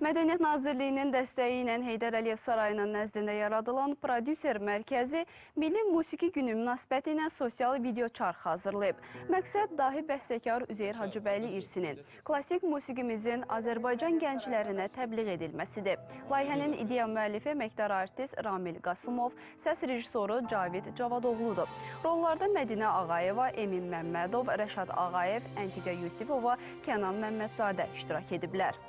Mədəniyyət Nazirliyinin dəstəyi ilə Heydər Əliyev sarayının nəzdində yaradılan prodüser mərkəzi Milli Musiqi Günü münasibəti ilə sosial video çarx hazırlayıb. Məqsəd dahi bəstəkar Üzeyir Hacıbəyli irsinin, klassik musiqimizin Azərbaycan gənclərinə təbliğ edilməsidir. Layihənin ideya müəllifi əməkdar artist Ramil Qasımov, səs rejissoru Cavid Cavadoğludur. Rollarda Mədinə Ağayeva, Emin Məmmədov, Rəşad Ağayev, Əntiqə Yusifova, Kənan Məmmədzadə iştirak ediblər.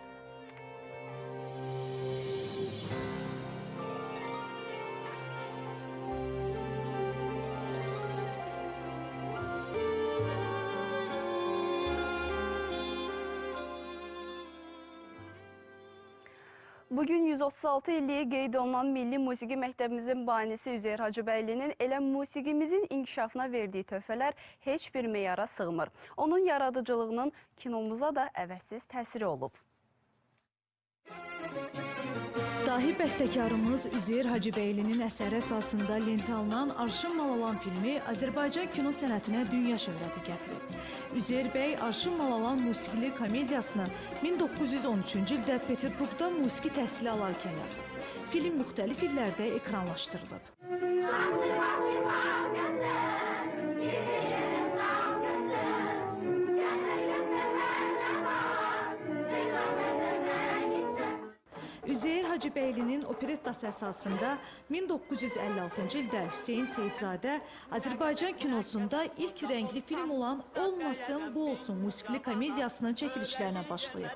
Bugün 136 illiyi qeyd olunan Milli Musiqi Məktəbimizin banisi Üzeyir Hacıbəylinin elə musiqimizin inkişafına verdiyi töhfələr heç bir meyara sığmır. Onun yaradıcılığının kinomuza da əvəzsiz təsiri olub. Dahi bəstəkarımız Üzeyir Hacıbəylinin əsəri əsasında lentə alınan Arşın Malalan filmi Azərbaycan kino sənətinə dünya şöhrəti gətirib. Üzeyir bəy Arşın Malalan musiqili komediyasını 1913-cü ildə Peterburqda musiqi təhsili alarkən yazıb. Film müxtəlif illərdə ekranlaşdırılıb. Üzeyir Hacıbəylinin operettası əsasında 1956-cı ildə Hüseyn Seyidzadə Azərbaycan kinosunda ilk rəngli film olan Olmasın Bu olsun musiqili komediyasının çəkilişlərinə başlayıb.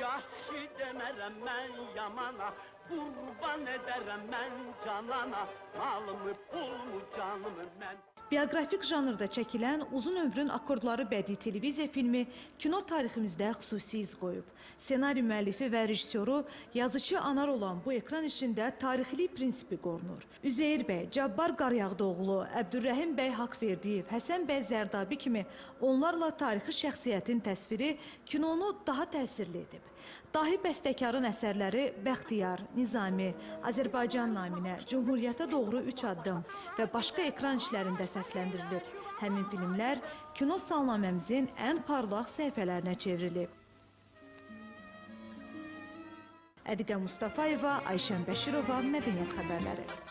Yaxşı demərəm mən yamana, qurban edərəm mən canana, malımı, pulumu, canımı mən. Bioqrafik janrda çəkilən Uzun ömrün akordları bədii televiziya filmi kino tariximizdə xüsusi iz qoyub. Ssenari müəllifi və rejissoru yazıcı anar olan bu ekran işində tarixilik prinsipi qorunur. Üzeyir bəy, Cabbar Qaryağdıoğlu, Əbdürrəhim bəy Haqverdiyev, Həsən bəy Zərdabi kimi onlarla tarixi şəxsiyyətin təsviri kinonu daha təsirli edib. Dahi bəstəkarın əsərləri Bəxtiyar, Nizami, Azərbaycan naminə, Cümhuriyyətə doğru 3 addım və başqa ekran işlərində səsləndirilib. Həmin filmlər kino salnaməmizin ən parlaq səhifələrinə çevrilib. Ədiqə Mustafayeva, Ayşən Bəşirova, Mədəniyyət xəbərləri.